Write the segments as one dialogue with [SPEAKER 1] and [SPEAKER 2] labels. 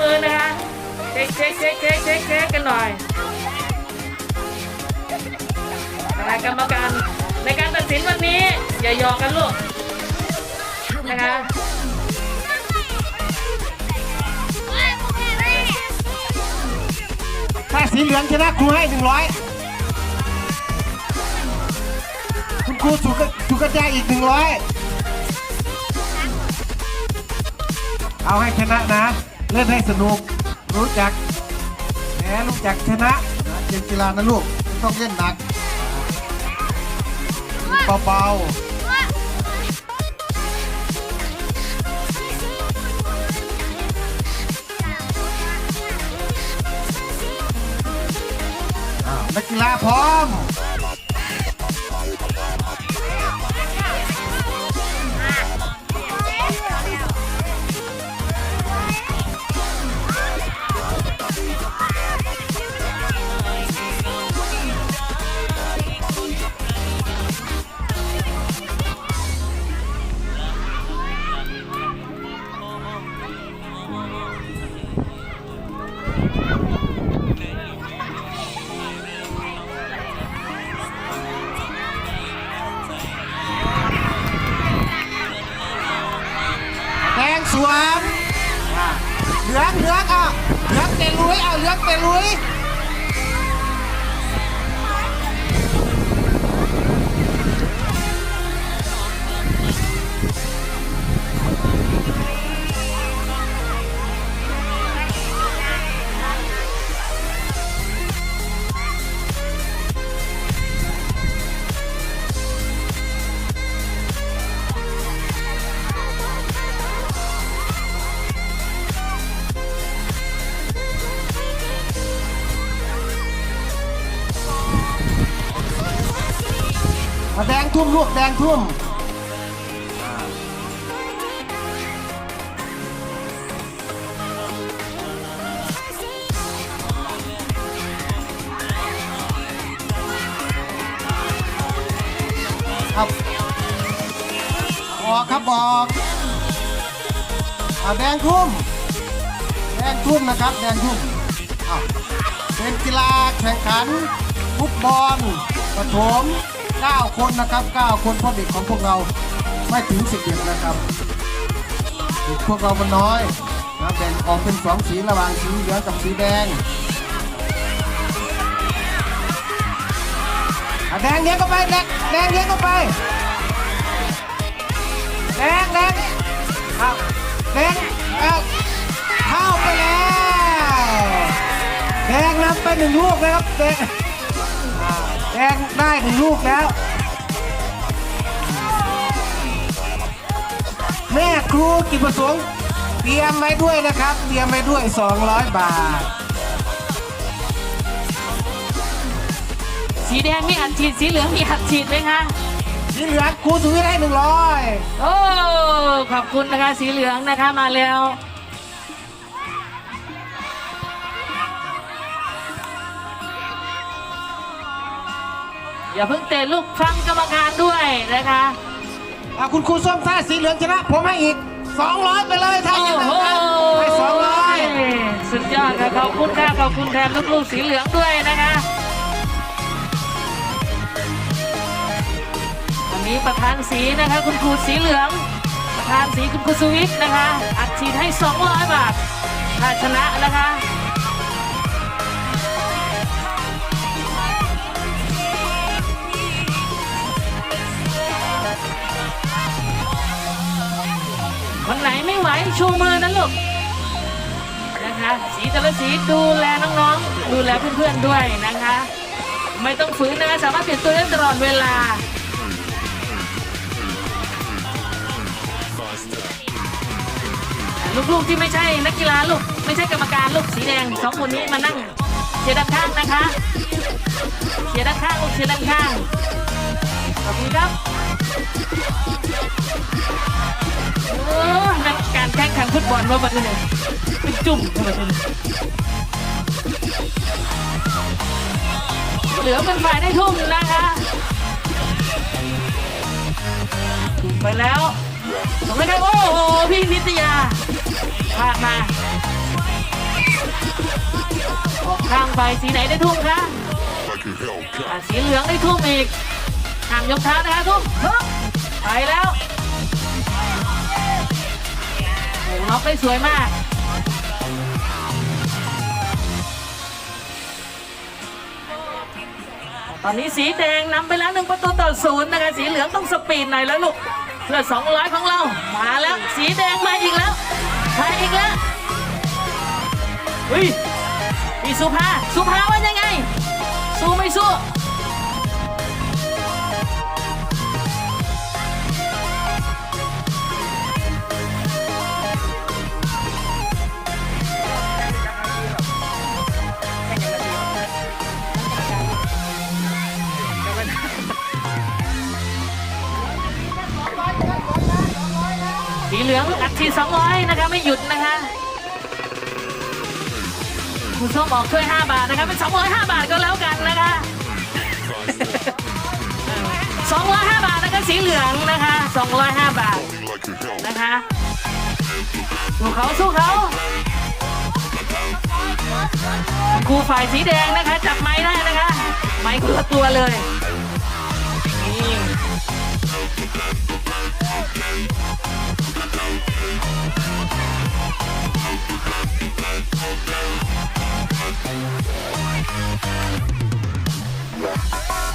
[SPEAKER 1] มือนะคะเช็คเช็คเช็คเช็คเช็คเช็คกันหน่อยคะกรรมการในการตัดสินวันนี้ อย่าหยอกกันลูกนะคะ
[SPEAKER 2] ถ้าสีเหลืองชนะครูให้หนึ่งร้อยคุณครูสุกสุกัญญาอีกหนึ่งร้อยเอาให้ชนะนะ เล่นให้สนุก รู้จักแหมรู้จักชนะเกมกีฬานะลูกไม่ต้องเล่นหนักเบาๆอ้าวนักกีฬาพร้อม แดงทุ่มลูกแดงทุ่มครับบอกครับบอกอะแดงทุ่มแดงทุ่มนะครับ แดงทุ่มเป็นกีฬาแข่งขันฟุตบอลปฐม 9 คนนะครับ 9 คนเพราะเด็กของพวกเราไม่ถึง11นะครับเด็กพวกเรามันน้อยนะแบ่งออกเป็นสองสีระหว่างสีเหลืองกับสีแดงแดงเลี้ยงเข้าไปแดงแดงเลี้ยงเข้าไปแดงแดงเอาแดงเอาเข้าไปแล้วแดงนำไปหนึ่งลูกนะครับแดง แดงได้หนึ่งลูกแล้ว แม่ครูกิจประสงค์เตรียมไว้ด้วยนะครับ เตรียมไว้ด้วย 200 บาท
[SPEAKER 1] สีแดงมีอัดฉีดสีเหลืองมีอัดฉีดไหมคะ
[SPEAKER 2] สีเหลืองครูสุวิทย์ให้100
[SPEAKER 1] โอ้ ขอบคุณนะคะ สีเหลืองนะคะมาแล้ว อย่าเพิ่งเตะลูกฟังกรรมการด้วยนะคะ
[SPEAKER 2] อะคุณครูส้มถ้าสีเหลืองชนะ ผมให้อีก 200 ไปเลยถ้า
[SPEAKER 1] โอ้
[SPEAKER 2] อย่างนั้น
[SPEAKER 1] โห
[SPEAKER 2] นะให้ 200
[SPEAKER 1] สุดยอดค่ะขอบคุณค่ะขอบคุณแทนลูกๆสีเหลืองด้วยนะคะอันนี้ประธานสีนะคะคุณครูสีเหลือง ประธานสีคุณครูสวิทย์นะคะ อัดฉีดให้ 200 บาทถ้าชนะนะคะ วันไหนไม่ไหวชูมือนะลูกนะคะสีแต่ละสีดูแลน้องๆ ดูแลเพื่อนๆด้วยนะคะ ไม่ต้องฝืนนะสามารถเปลี่ยนตัวได้ตลอดเวลาลูกๆที่ไม่ใช่นักกีฬาลูกไม่ใช่กรรมการลูกสีแดงสองคนนี้มานั่งเชียร์ด้านข้างนะคะเชียร์ด้านข้างลูกเชียร์ด้านข้างขอบคุณครับ อ้ยนักการแข่งขันฟุตบอลว่าบัดนี้เนี่ยเป็นจุ่มบัดนี้เหลือเป็นฝ่ายได้ทุ่มนะคะไปแล้วตรงนี้ครับโอ้โหพี่นิตยาพลาดมาออกข้างไปสีไหนได้ทุ่มคะสีเหลืองได้ทุ่มอีกห้ามยกเท้านะคะทุ่มไปแล้ว โอ้โหล็อกได้สวยมาก ตอนนี้สีแดงนำไปแล้วหนึ่งประตูต่อศูนย์นะคะสีเหลืองต้องสปีดหน่อยแล้วลูกเพื่อสองร้อยของเรามาแล้ว สีแดงมาอีกแล้วมาอีกแล้วเฮ้ยพี่สุภา สุภาว่ายังไง สู้ไม่สู้ เหลืองอัดฉีด200 นะคะไม่หยุดนะคะคุณส้มบอกช่วย 5 บาทนะคะเป็น205 บาทก็แล้วกันนะคะ205 บาทนะคะสีเหลืองนะคะ205 บาทนะคะสู้เขาสู้เขาครูฝ่ายสีแดงนะคะ จับไม้ได้นะคะ ไม้คนละตัวเลยนี่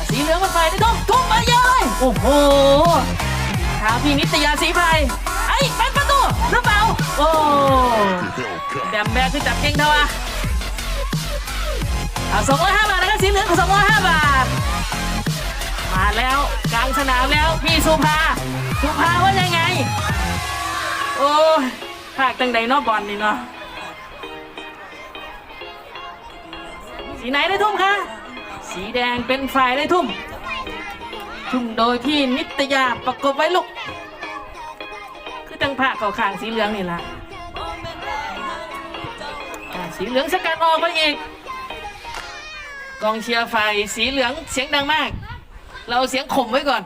[SPEAKER 1] สีเหลืองมันไฟได้ทุ่มทุ่มมาเยอะเลยโอ้โหทางพี่นิตยาสีไพรไอ้เป็นประตูหรือเปล่า โอ้แดมแบกคือจับเก่งเท่าอะเอาสองร้อยห้าบาทนะครับสีเหลืองสองร้อยห้าบาท มาแล้วกลางสนามแล้วพี่สุภา สุภาว่ายังไง โอ้ภาคตั้งใดนอกบอลนี่เนาะ สีไหนได้ทุ่มคะ สีแดงเป็นฝ่ายได้ทุ่ม ทุ่มโดยที่นิตยาประกบไว้ลูก คือตั้งผ้าเขาข้างสีเหลืองนี่ละสีเหลืองสกัดออกไปอีก กองเชียร์ไฟสีเหลืองเสียงดังมาก เราเสียงข่มไว้ก่อน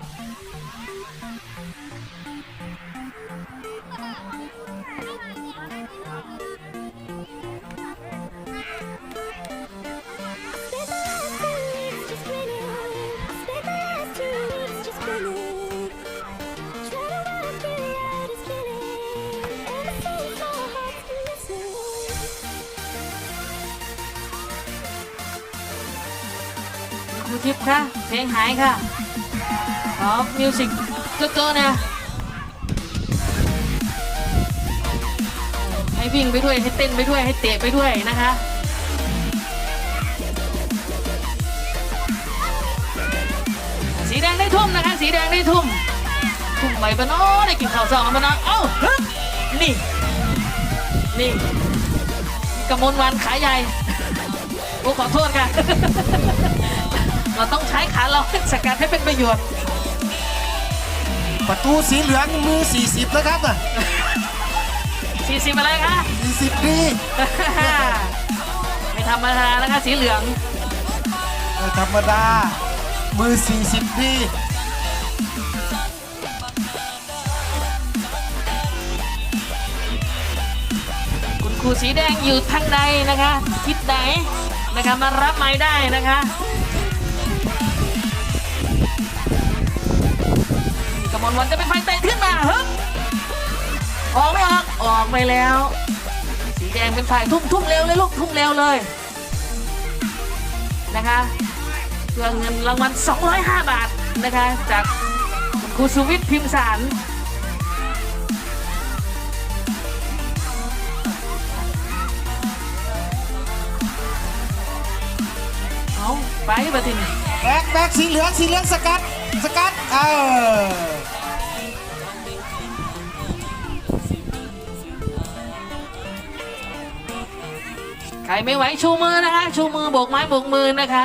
[SPEAKER 1] ขอมิวสิกเกินๆนะให้วิ่งไปด้วยให้เต้นไปด้วยให้เตะไปด้วยนะคะสีแดงได้ทุ่มนะคะ สีแดงได้ทุ่มทุ่มไปปะเนาะได้กินข้าวซองปะเนาะเอ้านี่ นี่กระมวลวันขาใหญ่โอ้ขอโทษค่ะ เราต้องใช้ขาเราสกัดให้เป็นประโยชน์
[SPEAKER 2] ประตูสีเหลืองมือ 40 นะครับน่ะ
[SPEAKER 1] 40อะไรคะ
[SPEAKER 2] 40ดี
[SPEAKER 1] ไม่ธรรมดานะคะสีเหลือง
[SPEAKER 2] ไม่ธรรมดา มือ 40ดี
[SPEAKER 1] คุณครูสีแดงอยู่ทางใดนะคะ ทิศไหนนะคะมารับไม้ได้นะคะ มวลวันจะเป็นไฟเตะขึ้นมาฮึบออกไม่ออกออกไปแล้ว สีแดงเป็นฝ่ายทุ่มทุ่มเร็วเลยลูกทุ่มเร็วเลยนะคะเพื่อเงินรางวัล 205 บาทนะคะจากคุณครูสุวิทย์พิมพ์สารเอาไปบัดทีนี้
[SPEAKER 2] แบกแบกสีเหลืองสีเหลืองสกัดสกัดเออ
[SPEAKER 1] ใครไม่ไหวชูมือนะคะ ชูมือโบกไม้โบกมือนะคะ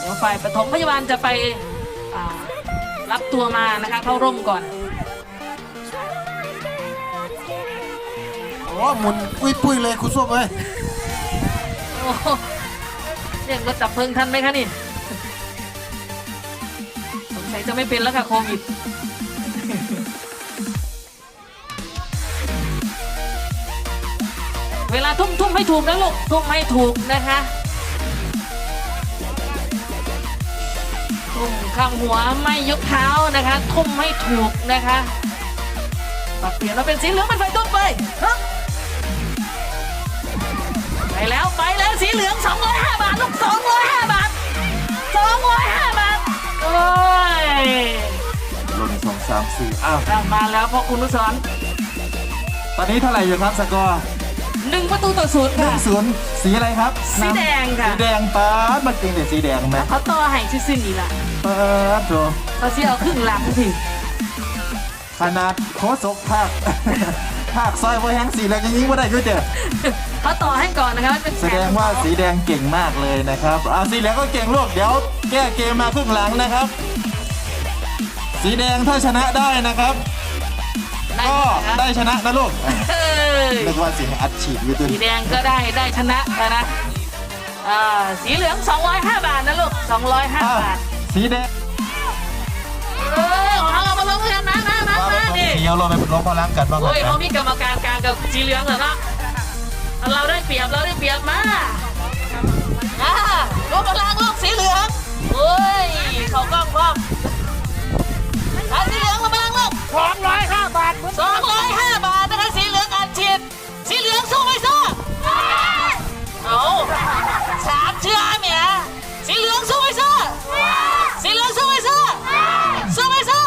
[SPEAKER 1] เดี๋ยวฝ่ายปฐมพยาบาลจะไปอ่ารับตัวมานะคะเข้าร่มก่อน
[SPEAKER 2] อ้หมุนปุ้ยปุ้ยๆเลยคุณส้มเอ้ย
[SPEAKER 1] โอ้โหเรียกรถจับเพลิงทันไหมคะนี่สงสัยจะไม่เป็นแล้วค่ะโควิด เวลาทุ่มทุ่มให้ถูกนะลูกทุ่มให้ถูกนะคะทุ่มข้างหัวไม่ยกเท้านะคะ ทุ่มให้ถูกนะคะปรับเปลี่ยนมาเป็นสีเหลืองเป็นไฟตุ้มไปฮึบไปแล้วไปแล้วสีเหลือง 205 บาทลูก205 บาท 205 บาทโอ้ย
[SPEAKER 3] ลงสองสามสี่อ้าว
[SPEAKER 1] กลับมาแล้วพ่อคุณนุสร
[SPEAKER 3] ตอนนี้เท่าไหร่อยู่ครับสกอร์
[SPEAKER 1] หนึ่งประตูต่อศูนย์
[SPEAKER 3] หนึ่
[SPEAKER 1] ค่ะ
[SPEAKER 3] งศูนย์สีอะไรครับ
[SPEAKER 1] สีแดงค่ะ
[SPEAKER 3] สีแดงป้าดมันจริงแต่สีแดงไหม
[SPEAKER 1] เขาต่อให้ซื่อๆนี่ล่ะ
[SPEAKER 3] ป้าดโถ
[SPEAKER 1] เขาสิเอาครึ่งหลังสิ
[SPEAKER 3] ขนาดโคศกภาค ภาคซอยโวแฮงสีแล้วยังยิงไม่ได้ด้วยเด้อ
[SPEAKER 1] เขาต่อให้ก่อนนะคะมันเป็น
[SPEAKER 3] แสดงว่าสีแดงเก่งมากเลยนะครับอ่าสีเหลืองก็เก่งลูกเดี๋ยวแก้เกมมาครึ่งหลังนะครับ สีแดงถ้าชนะได้นะครับ
[SPEAKER 1] ได้
[SPEAKER 3] ก็
[SPEAKER 1] นะคะ
[SPEAKER 3] ได้ชนะนะลูกอะ
[SPEAKER 1] เอ้ย
[SPEAKER 3] เรียกว่าสีอัดฉีดอยู่ตัว
[SPEAKER 1] สีแดงก็ได้ได้ชนะแล้วนะอ่าสีเหลือง 205 บาทนะลูก 205
[SPEAKER 3] อ้าว
[SPEAKER 1] บาท
[SPEAKER 3] สีแดง
[SPEAKER 1] เออของเรามาลงกันนะมามา
[SPEAKER 3] ว่า
[SPEAKER 1] มา
[SPEAKER 3] เป็น
[SPEAKER 1] ดิ
[SPEAKER 3] สีเขียวเราไปลบพลังกันบ้างก่อน
[SPEAKER 1] โอ้ย
[SPEAKER 3] นะ
[SPEAKER 1] เขามีกรรมการกลางกับสีเหลืองเหรอเนาะเราได้เปรียบเราได้เปรียบมาอ่าลงพลังลูกสีเหลืองโอ้ยเขากล้องพร้อม อะสีเหลืองลงพลังลูก
[SPEAKER 4] สองร้อยห้าบาท
[SPEAKER 1] สองร้อยห้าบาทนะคะสีเหลืองอัดฉีดสีเหลืองสู้ไหมสู้เอาสามเชื่อเมียสีเหลืองสู้ไหมสู้สีเหลืองสู้ไหมสู้สู้ไหมสู้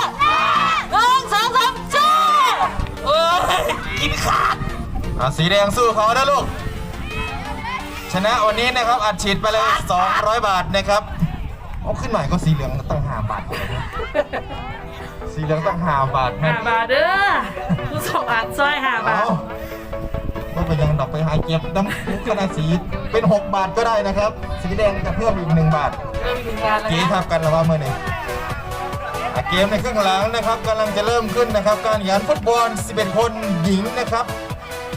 [SPEAKER 1] หนึ่งสองสามสู้โอ้ยกินขาด
[SPEAKER 3] อะสีแดงสู้เขานะลูก ชนะวันนี้นะครับอัดฉีดไปเลย 200 บาทนะครับ เอาขึ้นหน่อยก็สีเหลืองต้องหาบาทเลยนะสีเหลืองต้องหาบาท
[SPEAKER 1] ห้า
[SPEAKER 3] นะ
[SPEAKER 1] บาทเด้อผู้สองอันซอยห้าบา
[SPEAKER 3] เอา
[SPEAKER 1] ท
[SPEAKER 3] ก็ไปยังดอกไปหาเก็บน้ำขนาดสีเป็น6บาทก็ได้นะครับ สีแดงจะเพิ่มอีก1บาท
[SPEAKER 1] เริ่มถึงงานแล้ว
[SPEAKER 3] เก
[SPEAKER 1] นะ
[SPEAKER 3] ทับกันแล้วว่าเมื่อไหร่อะเกมในครึ่งหลังนะครับกำลังจะเริ่มขึ้นนะครับ การแข่งขันฟุตบอล 11 คนหญิงนะครับ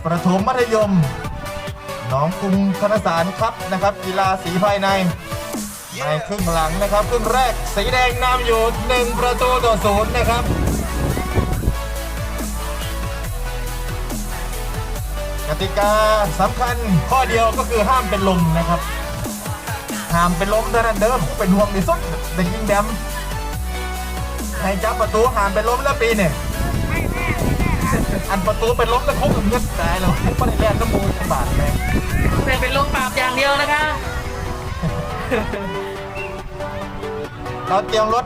[SPEAKER 3] ประถมมัธยมหนองกรุงธนสารครับนะครับ กีฬาสีภายใน ในครึ่งหลังนะครับครึ่งแรกสีแดงนำอยู่1ประตูต่อศูนย์นะครับกติกาสำคัญข้อเดียวก็คือห้ามเป็นลมนะครับ ห้ามเป็นลมเท่านั้นเดิมเป็นห่วงที่สุดแต่ยิงแดมให้จับประตูห้ามเป็นลมแล้วปีเนี่ยอันประตูเป็นลมแล้วคุกเงินตายแล้วไม่ได้แลนน้ำมูกบาดเลย
[SPEAKER 1] แต่เป็นลมปราบอย่างเดียวนะคะ
[SPEAKER 3] เราเตรียมรถ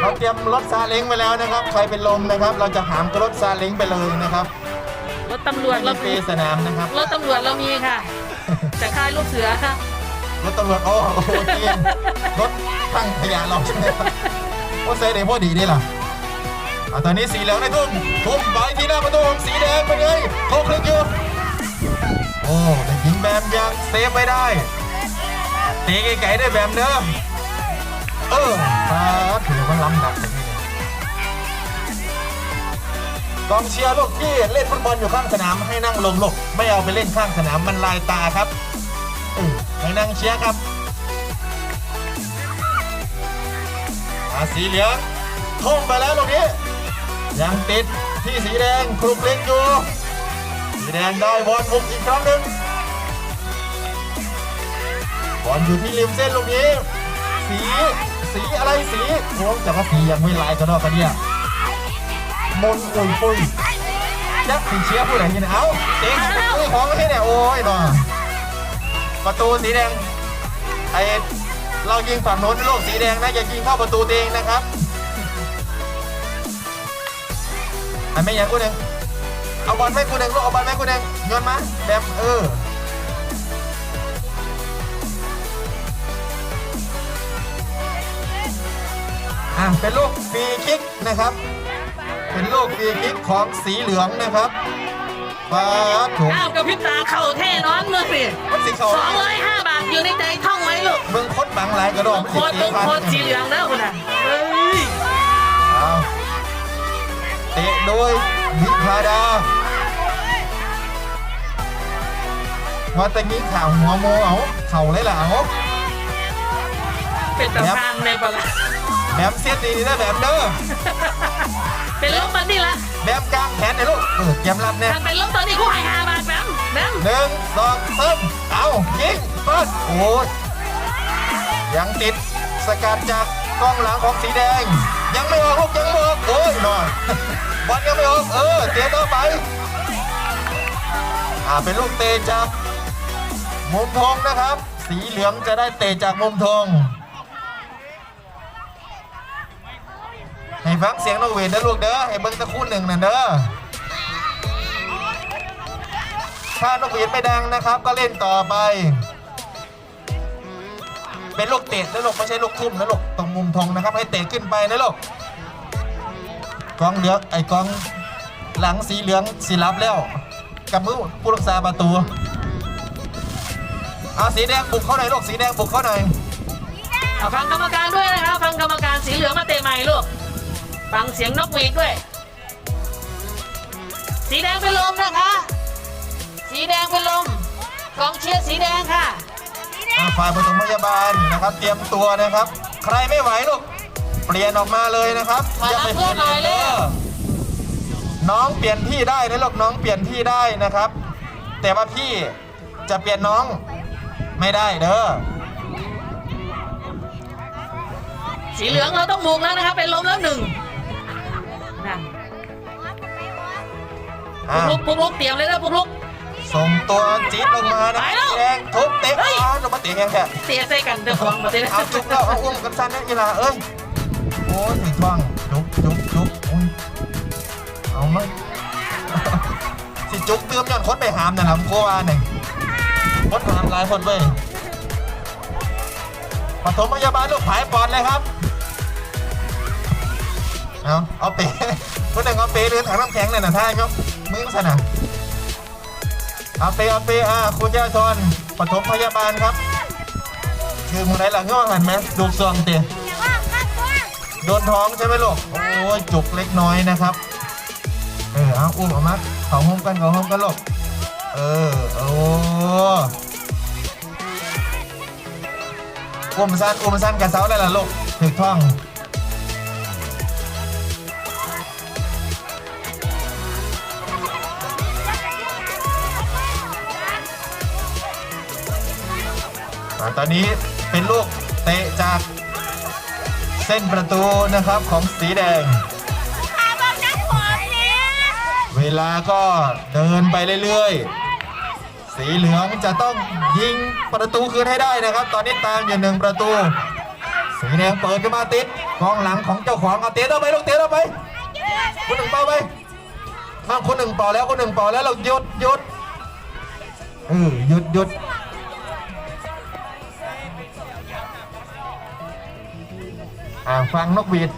[SPEAKER 3] เราเตรียมรถซาเล้งไปแล้วนะครับ ใครเป็นลมนะครับ เราจะหามกับรถซาเล้งไปเลยนะครับ
[SPEAKER 1] รถตำรวจ
[SPEAKER 3] ไม่
[SPEAKER 1] เรา
[SPEAKER 3] มีเปสนามนะครับ
[SPEAKER 1] รถตำรวจเรามีค่ะจากค่ายลูกเสือค่ะ
[SPEAKER 3] รถตำรวจโอ้โหจริงรถตั้งขยะเราใช่ไหมครับโอ้เซเดพอดีนี่ล่ะอะตอนนี้สีเหลืองได้ทุ่มทุ่มไปที่หน้าประตูของสีแดงไปเลยโคคลิกอยู่โอ้แต่ยิงแบมยังเซฟไว้ได้ ตีไกลๆได้แบมเด้อเออฟาถือว่าล้ำหนักเลยนี่กองเชียร์ลูกที่เล่นฟุตบอลอยู่ข้างสนามให้นั่งลงลูกไม่เอาไปเล่นข้างสนามมันลายตาครับออให้นั่งเชียร์ครับอาสีเหลืองทุ่มไปแล้วตรงนี้ยังติดที่สีแดงคลุกเล็กอยู่สีแดงได้บอลบุกอีกครั้งหนึ่ง บอลอยู่ที่ริมเส้นลูกนี้ สี สีอะไรสีโค้งแต่ว่าสียังไม่ลายกันอกกันเนี่ยมนอุ่ยปุยยักษ์สีเชียร์ผู้ใดยินเอาเจ๊งเอ้ยของไม่ให้เนี่ยโอ้ยต่อประตูสีแดงไอเรายิงฝั่งโน้นโลกสีแดงนะอย่ายิงเข้าประตูตัวเองนะครับอันไม่ยังกูหนึ่งเอาบอลไม่กูหนึ่งลูกเอาบอลไม่กูหนึ่งโยนมาแบบเออ อะเป็นลูกฟรีคิกนะครับ เป็นลูกฟรีคิกของสีเหลืองนะครับฟ้าถูก
[SPEAKER 1] อ้าวกับพริบตาเข่าเท่นอนมือสิ
[SPEAKER 3] มันสีเขา
[SPEAKER 1] สองร้อยห้าบาทอยู่ในใจท่องไว้ลูก
[SPEAKER 3] เมืองคดบังหลายกระโดด
[SPEAKER 1] โคตรเป็นโคตรสีเหลืองแล้วคุณอะเฮ้ย
[SPEAKER 3] เอาเตะโดยวิพาดาว่าแตะกี้ข่าวหัวโมเอาเข่าเลยเหรอเอา
[SPEAKER 1] เป็นตำนานในปะละ
[SPEAKER 3] แบบเสียดดีนะแบบเด้อ
[SPEAKER 1] เป็นลมตอนนี้ละ
[SPEAKER 3] แบบกลางแขนเลยลูกเออเกมรับเนี่ย
[SPEAKER 1] ทางเป็นลมตอนนี้กูใหายหาบาทแบมแบม
[SPEAKER 3] หนึ่งสองสามเอายิงเปิดโอ้ยยังติดสกัดจากกล้องหลังของสีแดง ยังไม่ออกลูกยังไม่ออกโอ้ยหน่อยบอลยังไม่ออกเออเตะต่อไปอ่าเป็นลูกเตะจากมุมธงนะครับ สีเหลืองจะได้เตะจากมุมธง ให้ฟังเสียงนกเวนนะลูกเด้อให้เบิ้งตะคู่หนึ่งน่ะเด้อถ้านกหวีดไม่ดังนะครับ ก็เล่นต่อไป เป็นลูกเตะนะลูกไม่ใช่ลูกทุ่มนะลูกตรงมุมธงนะครับ ให้เตะขึ้นไปนะลูกกองเหลืองไอ้กองหลังสีเหลืองสีรับแล้วกับมือผู้รักษาประตูเอาสีแดงบุกเข้าหน่อยลูกสีแดงบุกเข้าหน่อย
[SPEAKER 1] เอาฟังกรรมการด้วยนะครับฟังกรรมการสีเหลืองมาเตะใหม่ลูก ฟังเสียงนกหวีดด้วย สีแดงเป็นลมนะคะ สีแดงเป็นลม กองเชียร์สีแดงค่ะ
[SPEAKER 3] อ่าฝ่ายปฐมพยาบาลนะครับ เตรียมตัวนะครับ ใครไม่ไหวลูกเปลี่ยนออกมาเลยนะครับ
[SPEAKER 1] มารับเพื่อนหน่อยเร็ว
[SPEAKER 3] น้องเปลี่ยนที่ได้นะลูกน้องเปลี่ยนที่ได้นะครับ แต่ว่าพี่จะเปลี่ยนน้องไม่ได้เด้อ
[SPEAKER 1] สีเหลืองเราต้องบุกแล้วนะครับเป็นลมแล้วหนึ่ง นั่น
[SPEAKER 3] อะ
[SPEAKER 1] ปุ๊กลุกปุ๊กลุกเตรียมเลยนะปุ๊กลุก
[SPEAKER 3] ส่งตัวจี๊ดลงมานะ
[SPEAKER 1] ไปแล้ว
[SPEAKER 3] แดงทุบเตะ
[SPEAKER 1] เฮ้ย
[SPEAKER 3] อ้าวลงมาเตะยังแค่
[SPEAKER 1] เตียใส่กันเดี๋ยวฟังมาเตะ
[SPEAKER 3] เอาจุกแล้วเอาอุ้มกันสั้นนะอีหลาเอ้ยโอ้ยถึงท่องจุกจุกจุกอุ้ยเอามาสิจุกเติมย้อนคนไปหามนะครับกลัวว่าหนึ่งคนหามหลายคนเว้ยปฐมพยาบาลลูกผายปอดเลยครับ เอาเอาเปคนหนึ่งเอาเปเรือถังน้ำแข็งเลยนะท่ายกมึงสนะเอาเปเอาเปอ่าคุณยาชนปฐมพยาบาลครับ คือมึงไหนล่ะงอหันไหมดูซองเตี๋ยโดนท้องใช่ไหมลูกโอ้ยจุกเล็กน้อยนะครับเออเอาอุ้มออกมาเขาห้องกันเขาห้องกันลูกเออโอ้อุ้มสั้นอุ้มสั้นกับเสาได้ล่ะลูกถึกท้อง อ่าตอนนี้เป็นลูกเตะจากเส้นประตูนะครับของสีแดงเวลาก็เดินไปเรื่อยๆ สีเหลืองจะต้องยิงประตูคืนให้ได้นะครับ ตอนนี้ตามอยู่หนึ่งประตู สีแดงเปิดขึ้นมาติดกองหลังของเจ้าของเอาเตะต่อไปลูกเตะต่อไป คนหนึ่งเป่าไปข้างคนหนึ่งเป่าแล้วคนหนึ่งเป่าแล้วเราหยุดหยุดเออหยุดหยุด อ่าฟังนกหวีด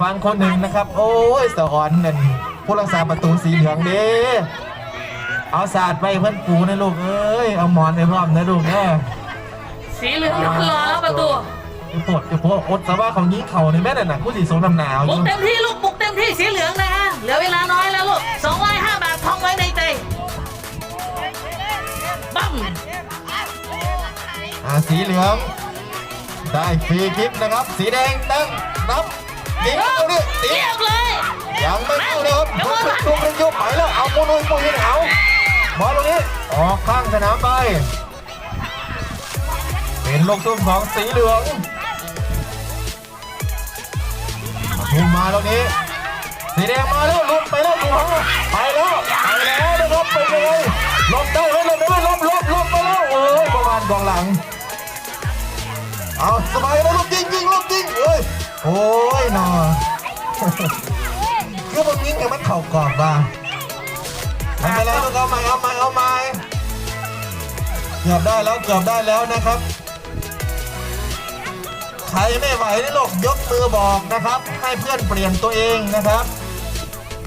[SPEAKER 3] ฟังคนหนึ่งนะครับ โอ้ยสะอ่อนนั่นผู้รักษาประตูสีเหลืองเด้เอาศาสตร์ไปเพื่อนปูนะลูกเอ้ยเอาหมอนไปพร้อมนะลูกเด้อ
[SPEAKER 1] สีเหลืองรอแล้วประตู
[SPEAKER 3] จะปวดจะปวดอดสว่าเขายิงเข่าในแม่น่ะนะผู้สีสมน้ำหนาวอ
[SPEAKER 1] บุก
[SPEAKER 3] ยู่
[SPEAKER 1] เต็มที่ลูกบุกเต็มที่สีเหลืองนะฮะเหลือเวลาน้อยแล้วลูก205บาทท่องไว้ในใจบั้ม
[SPEAKER 3] อ่าสีเหลือง ได้ฟรีคิกนะครับ สีแดงตั้งนับยิงเข้าดิตี
[SPEAKER 1] เรียบเลย
[SPEAKER 3] ยังไม่เข้าเลยครับลูกลูกยุบไปแล้วเอามุนมุนมุนเอาบอลตรงนี้ออกข้างสนามไปเป็นลูกทุ่มของสีเหลืองทุ่มมาตรงนี้ สีแดงมาแล้วหลุดไปแล้วถูกของไปแล้วไปแล้วนะครับเป็นยังไงหลบได้ไหมหลบได้ไหมหลบหลบหลบไปแล้วโอ้ยประมาณกองหลัง เอาสบายแล้วลูกยิงยิงลูกยิงเอ้ยโอ้ยหนอคือมึงยิงให้มันเข่ากรอบบ้างไม่เป็นไรลูกเอาใหม่เอาใหม่เอาใหม่เกือบได้แล้วเกือบได้แล้วนะครับใครไม่ไหวนี่ลูกยกมือบอกนะครับ ให้เพื่อนเปลี่ยนตัวเองนะครับ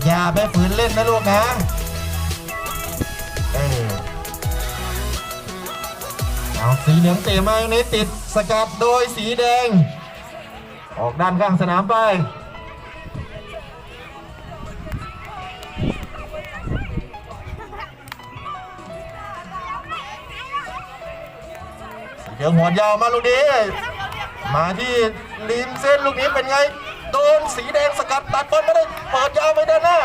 [SPEAKER 3] อย่าไปฝืนเล่นนะลูกนะ เอาสีเหลืองเตะมาในติดสกัดโดยสีแดง ออกด้านข้างสนามไปดี๋ยวหัวยาวมาลูกนี้มาที่ริมเส้นลูกนี้เป็นไง โดนสีแดงสกัดตัดบอลไม่ได้เปิดยาวไปด้านหน้า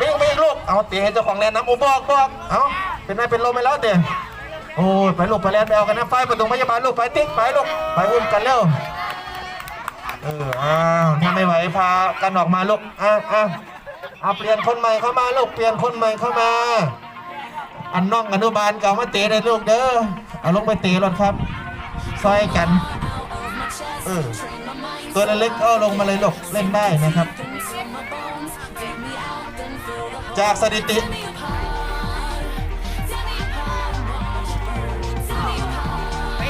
[SPEAKER 3] วิ่งไปอีกลูกเอาเตะให้เจ้าของแลนน้ำอุบอกบอกเอาเป็นไงเป็นลมไปแล้วเตะ โอ้ยไปลูกไปแลนด์ไปเอากันนะไฟประตูพยาบาลลูกไปติ๊กไปลูกไปอุ้มกันเร็วเอออ้าวถ้าไม่ไหวพากันออกมาลูกอะอะเอาเปลี่ยนคนใหม่เข้ามาลูกเปลี่ยนคนใหม่เข้ามา อันน้องอนุบาลเก่ามาเตะได้ลูกเด้อเอาลงไปเตะรถครับซอยกันเออตัวเล็กๆก็ลงมาเลยลูกเล่นได้นะครับ จากสถิติ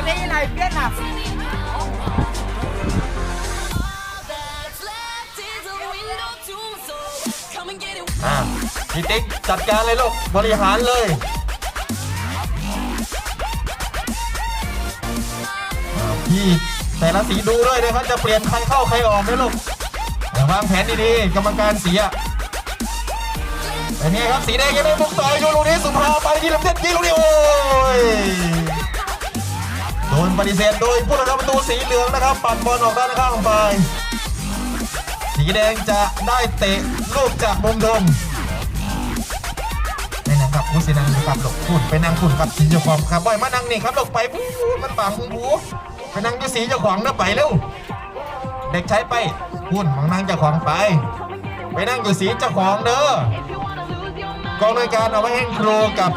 [SPEAKER 4] ไปได้ยังไงเพื่อนอะ
[SPEAKER 3] อ่าพี่ติ๊กจัดการเลยลูกบริหารเลยอ่าพี่แต่ละสีดูด้วยนะครับจะเปลี่ยนใครเข้าใครออกด้วยลูกอย่าวางแผนดีๆกรรมการเสียอันนี้ครับสีแดงยังไม่บุกต่อยดูลูกนี้สุภาไปที่ลำเส้นยิงลูกนี้โอ้ย ดนปฏิเสธโดยผู้รักษาประตูสีเหลืองนะครับ ปัดบอลออกด้านข้างไป สีแดงจะได้เตะลูกจากมุมดงนี่นะครับผู้สีนังครับหลบคุณไปนั่งคุณครับสีเจ้าของครับบ่อยมานั่งนี่ครับหลบไปปู๊มันปังปู๊ไปนั่งอยู่สีเจ้าของนะไปเร็วเด็กใช้ไปคุณมองนั่งเจ้าของไป ไปนั่งอยู่สีเจ้าของเด้อกองนวยการเอาไว้ให้ครูกับ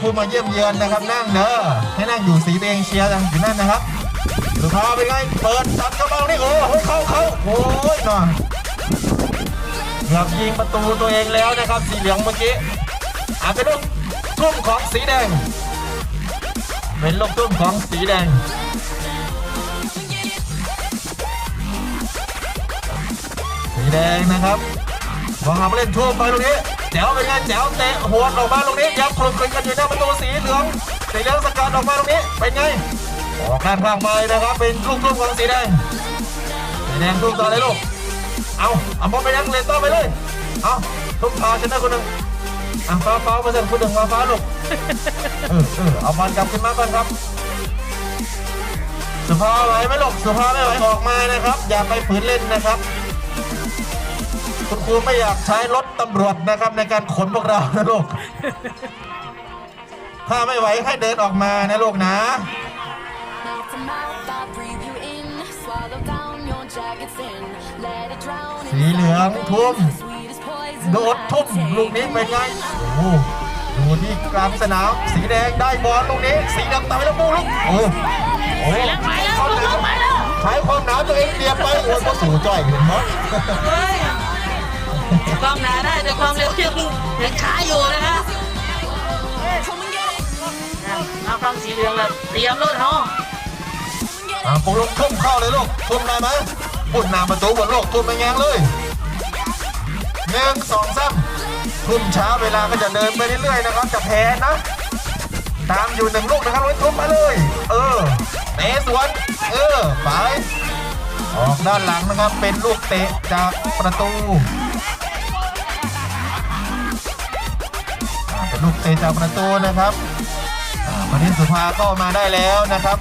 [SPEAKER 3] ผู้มาเยี่ยมเยือนนะครับนั่งเด้อให้นั่งอยู่สีเบงเชียร์อยู่นั่นนะครับสุภาเป็นไงเปิดตัดกระเป๋านี่โอ้โหเข้าเข้าโอ้ยหน่อยเกือบยิงประตูตัวเองแล้วนะครับ สีเหลืองเมื่อกี้อาเป็นลูกทุ่มของสีแดง เป็นลูกทุ่มของสีแดงสีแดงนะครับวางมาเล่นทุ่มไปตรงนี้ แจ๋วเป็นไงแจ๋วเตะหัวออกมาตรงนี้ยับคลุมกันอยู่หน้าประตูสีเหลืองสีเหลืองสกัดออกมาตรงนี้เป็นไงออกข้างข้างไปนะครับเป็นลูกทุ่มของสีแดงสีแดงทุ่มต่อเลยลูกเอาเอาบอลไปยังเลนต่อไปเลยเอาทุ่มพาชนะคนหนึ่งอะฟ้าฟ้าเปอร์เซ็นต์คนหนึ่งฟ้าฟ้าลูกเออเออเอาบอลกลับขึ้นมาก่อนครับสุภาพไหวไหมลูกสุภาพไม่ไหวออกมานะครับ อย่าไปฝืนเล่นนะครับ คุณครูไม่อยากใช้รถตำรวจนะครับในการขนพวกเรานะลูก ถ้าไม่ไหวให้เดินออกมานะลูกนะ สีเหลืองทุ่ม โดดทุ่มลูกนี้เป็นไงโอ้โหดูที่กลางสนามสีแดงได้บอลลูกนี้ สีดำตามไปแล้วปูลูกโอ้โหโอ้โห
[SPEAKER 1] ไปแล้วไปแล้วลูกไปแล้ว
[SPEAKER 3] ใช้ความหนาวตัวเองเตรียมไปโอ้ยก็สู่จ้อยเห็นไหม
[SPEAKER 1] เฮ้ย ความหนาได้แต่ความเร็วยังยังช้าอยู่นะคะเอาฟังสีเหลืองเลยเตรียมรถเขา
[SPEAKER 3] อ่าปูลูกทุ่มเข้าเลยลูกทุ่มได้ไหมปุ่นหน้าประตูบนโลกทุ่มไปแงงเลยหนึ่งสองสามทุ่มช้าเวลาก็จะเดินไปเรื่อยๆนะครับ จะแพ้นะ ตามอยู่หนึ่งลูกนะครับไว้ทุ่มมาเลย เออเตะสวน เออ ไป ออกด้านหลังนะครับเป็นลูกเตะจากประตู ลูกเตะจากประตูนะครับอ่าวันนี้สุภาก็มาได้แล้วนะครับ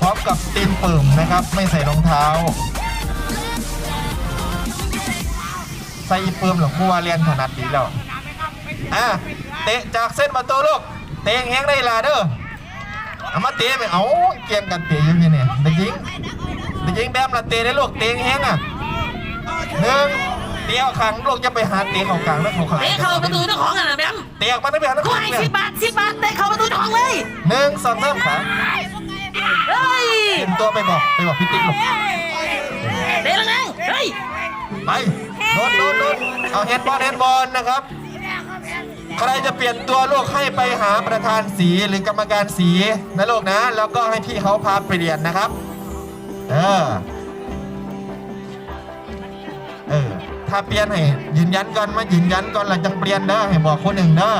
[SPEAKER 3] พร้อมกับตีนปื่มนะครับ ไม่ใส่รองเท้า ใส่ปื่มหลวงพ่อเรียนถนัดดีแล้วอะเตะจากเส้นประตูลูกเตะแห้งได้ลาเด้อเอามาเตะไปเอาเกียงกันเตะยู่ที่เนี่ยเด็กหญิงเด็กหญิงแบบละเตะได้ลูกเตะแห้งอะหนึ่ง เตะเอาขังลูกจะไปหาเตะเขากลางแล้วเขาขัง
[SPEAKER 1] เตะเข้าประตูเจ้าของอะนะแบม
[SPEAKER 3] เตะออกมาได้ไปหา
[SPEAKER 1] กู
[SPEAKER 3] เขา
[SPEAKER 1] ให้
[SPEAKER 3] เนี่ย
[SPEAKER 1] สิบบาทสิบบาทเตะเข้าประตูเจ้าของเลย
[SPEAKER 3] หนึ่งสองสามขา
[SPEAKER 1] เฮ้ย
[SPEAKER 3] เตรียมตัวไปบอกไปบอกพี่ติ๊กลูก
[SPEAKER 1] เตะแรงๆเฮ้ย
[SPEAKER 3] ไปโดนโดนโดนเอาเฮดบอลเฮดบอลนะครับใครจะเปลี่ยนตัวลูกให้ไปหาประธานสีหรือกรรมการสีนะลูกนะ แล้วก็ให้พี่เขาพาไปเรียนนะครับ เออ เออ ถ้าเปลี่ยนให้ยืนยันก่อนมายืนยันก่อนหลังจังเปลี่ยนเด้อให้บอกคนหนึ่งเด้อ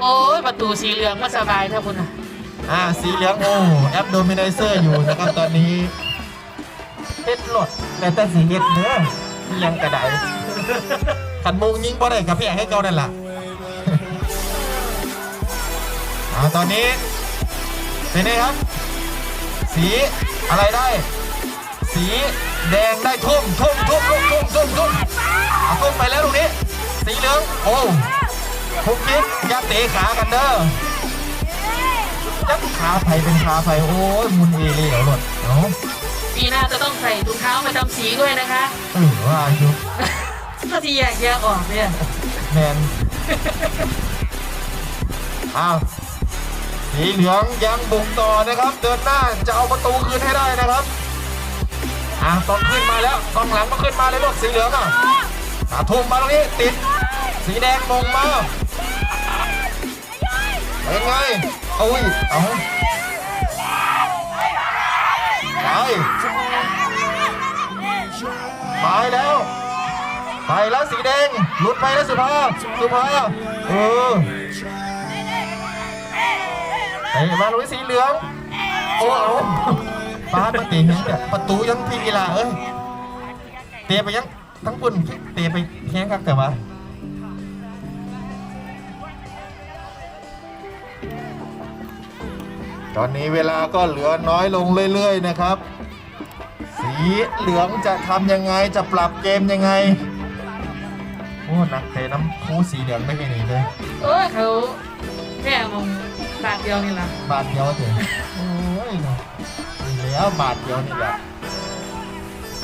[SPEAKER 1] โอ้ยประตูสีเหลืองก็สบายเท่าคุณนะ
[SPEAKER 3] อ่าสีเหลืองโอ้แอปโดมิเนเซอร์อยู่นะครับตอนนี้เฮ็ดหลดแต่แต่สีเฮ็ดเด้อยังกระไดขันมุงยิงบ่ได้กับพี่ให้เกานั่นล่ะอ่าตอนนี้ทีนี้ครับ สีอะไรได้ สี แดงได้ทุ่มทุ่มทุ่มทุ่มทุ่มทุ่มทุ่มเอาทุ่มไปแล้วลูกนี้ สีเหลืองโอ้ทุกคิดยาเตะขากันเด้อยัดขาไผ่เป็นขาไผ่โอ้ยมุนเอเลยเหรอหลดเนาะ
[SPEAKER 1] ปีหน้าจะต้องใส่ถุงเท้าประจำสีด้วยนะคะ
[SPEAKER 3] เออว่าอยู่
[SPEAKER 1] ก็ที่แยกแยะออกเนี่ย
[SPEAKER 3] แมนอ้าวสีเหลืองยังบุกต่อนะครับ เดินหน้าจะเอาประตูคืนให้ได้นะครับ อะต้องขึ้นมาแล้วกองหลังก็ขึ้นมาเลยลูกสีเหลืองอะอะทุ่มมาตรงนี้ติด สีแดงมงมาเป็นไงโอ้ยเอาไปไปแล้วไปแล้วสีแดงหลุดไปแล้วสุภาสุภาเออเฮ้ยมาลุยสีเหลืองโอ้เอา ปาดมาเตะยังเนี่ยประตูยังพี่กีฬาเอ้ยเตะไปยังทั้งปุ่นเตะไปแข้งครับแต่ว่าตอนนี้เวลาก็เหลือน้อยลงเรื่อย ๆ นะครับ สีเหลืองจะทำยังไงจะปรับเกมยังไงโอ้นักเตะน้ำคูสีเหลืองไม่เป็นหนีเลย
[SPEAKER 1] เออเขาแค่มองตาเดียวนี่แหละ
[SPEAKER 3] บาทเดียวเถอะโอ้ยดี แล้วบาทเดียวนี่แหละ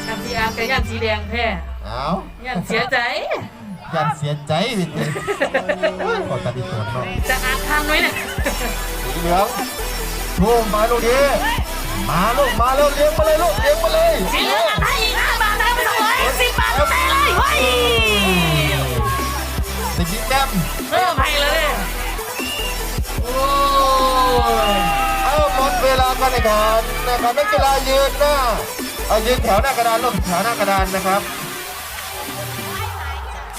[SPEAKER 1] ทำทีอาร์กับยันสีแดงแพ้
[SPEAKER 3] เอา
[SPEAKER 1] ยันเสียใจ
[SPEAKER 3] ยันเสียใจวิจิขอตัดอีกตัวเนาะ
[SPEAKER 1] จะอ่านทางไว้เนี่ย
[SPEAKER 3] สีเหลืองลูกมาลูกนี้มาลูกมาแล้วเลี้ยงมาเลยลูกเลี้ยงมาเลย
[SPEAKER 1] สีเหลืองให้อีกห้าบาทได้ไม่ต้องเลยสิบบาทเตะเลยเฮ้ย
[SPEAKER 3] สิบบิ๊กแต้ม
[SPEAKER 1] เพิ่มให้เลยนี่ยโอ้ย
[SPEAKER 3] เวลาการแข่งขันนะครับนักกีฬายืนหน้าเอายืนแถวหน้ากระดานลูกแถวหน้ากระดานนะครับ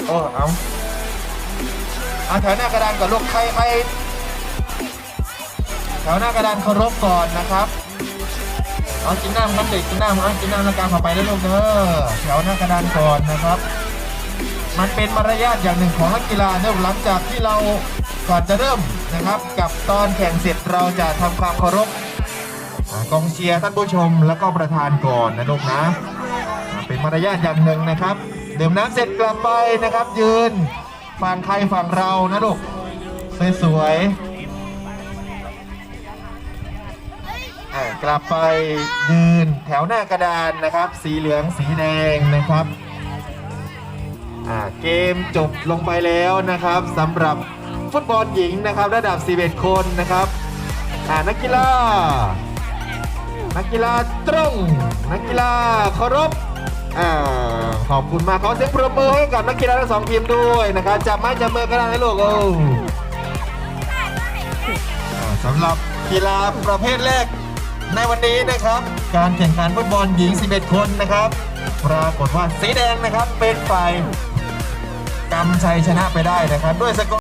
[SPEAKER 3] โอ้เอาเอาแถวหน้ากระดานก่อนลูกใครใครแถวหน้ากระดานเคารพก่อนนะครับเอากินน้ำครับเด็กกินน้ำเอากินน้ำแล้วการเข้าไปได้ลูกเด้อแถวหน้ากระดานก่อนนะครับ มันเป็นมารยาทอย่างหนึ่งของนักกีฬาเนี่ยหลังจากที่เราก่อนจะเริ่มนะครับ กับตอนแข่งเสร็จเราจะทำความเคารพ กองเชียร์ท่านผู้ชมแล้วก็ประธานก่อนนะลูกนะ เป็นมารยาทอย่างหนึ่งนะครับดื่มน้ำเสร็จกลับไปนะครับ ยืนฝั่งใครฝั่งเรานะลูกสวยๆกลับไปยืนแถวหน้ากระดานนะครับ สีเหลืองสีแดงนะครับเกมจบลงไปแล้วนะครับสำหรับฟุตบอลหญิงนะครับ ระดับ 11 คนนะครับนักกีฬา นักกีฬาตรง นักกีฬาเคารพอ่าขอบคุณมากขอเสียงปรบมือให้กับนักกีฬาทั้งสองทีมด้วยนะครับจับไม้จับมือกันได้นะลูกโอ้อ่าสำหรับกีฬาประเภทแรก ในวันนี้นะครับ การแข่งขันฟุตบอลหญิง 11 คนนะครับ ปรากฏว่าสีแดงนะครับเป็นฝ่ายกำชัยชนะไปได้นะครับ ด้วยสกอร์